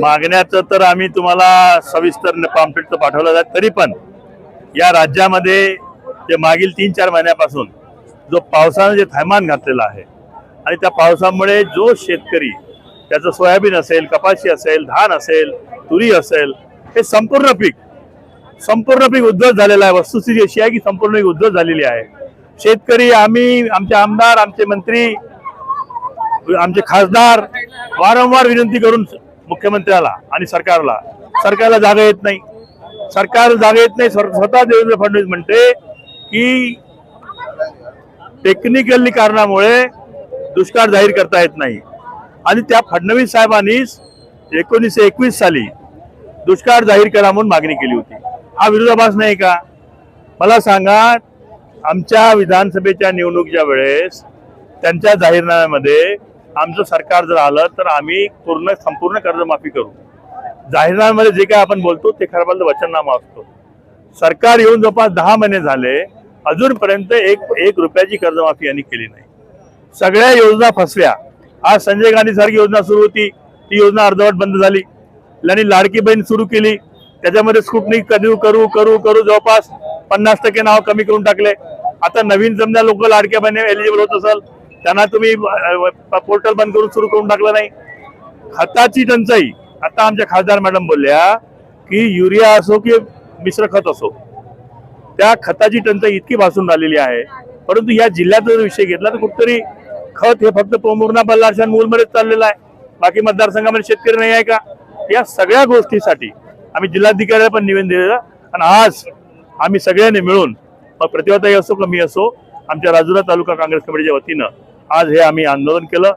मागण्याचं तर आम्ही तुम्हाला सविस्तर पॉम्पलेट पाठवलं जात तरी पण या राज्यामध्ये ते मागील तीन चार महिन्यापासून जो पावसानं जे थैमान घातलेलं आहे आणि त्या पावसामुळे जो शेतकरी त्याचं सोयाबीन असेल कपाशी असेल धान असेल तुरी असेल हे संपूर्ण पीक संपूर्ण पीक उद्धव झालेलं आहे. वस्तुस्थिती अशी आहे की संपूर्ण पीक उद्धव झालेली आहे. शेतकरी आम्ही आमचे आमदार आमचे मंत्री आमचे खासदार वारंवार विनंती करून मुख्यमंत्र्याला आणि सरकारला. सरकारला जागा येत नाही. सरकार जागा येत नाही स्वतः देवेंद्र फडणवीस म्हणते की टेक्निकली कारणामुळे दुष्काळ जाहीर करता येत नाही. आणि त्या फडणवीस साहेबांनीच एकोणीसशे एकवीस साली दुष्काळ जाहीर करा म्हणून मागणी केली होती. हा विरोधाभास नाही का? मला सांगा आमच्या विधानसभेच्या निवडणुकीच्या वेळेस त्यांच्या जाहीरनाम्यामध्ये आमचं सरकार जर आलं तर आम्ही पूर्ण संपूर्ण कर्जमाफी करू. जाहीरनाम्यामध्ये जे काय आपण बोलतो ते खरं बोलतो वचननामा असतो. सरकार येऊन जवळपास दहा महिने झाले अजूनपर्यंत एक एक रुपयाची कर्जमाफी यांनी केली नाही. सगळ्या योजना फसल्या. आज संजय गांधी सारखी योजना सुरू होती. ती योजना अर्धवट बंद झाली. आणि लाडकी बहीण सुरू केली. त्याच्यामध्ये स्क्रुटनी कधी करू करू करू जवळपास पन्नास टक्के नाव कमी करून टाकले. आता नवीन समजा लोक लाडक्या बहिणी एलिजिबल होत असेल त्यांना तुम्ही पोर्टल बंद करून सुरू करून टाकलं नाही. खताची टंचाई. आता आमच्या खासदार मॅडम बोलल्या की युरिया असो की मिश्र खत असो त्या खताची टंचाई इतकी भासून राहिलेली आहे. परंतु या जिल्ह्याचा जर विषय घेतला तर कुठतरी खत हे फक्त पोमुर्णा बल्लारशान मूलमध्येच चाललेलं आहे. बाकी मतदारसंघामध्ये शेतकरी नाही आहे का? या सगळ्या गोष्टीसाठी आम्ही जिल्हाधिकाऱ्याला पण निवेदन दिलेलं आणि आज आम्ही सगळ्यांनी मिळून मग प्रतिभाताई असो का मी असो आमच्या राजुरा तालुका काँग्रेस कमिटीच्या वतीनं आज हे आम्ही आंदोलन केलं.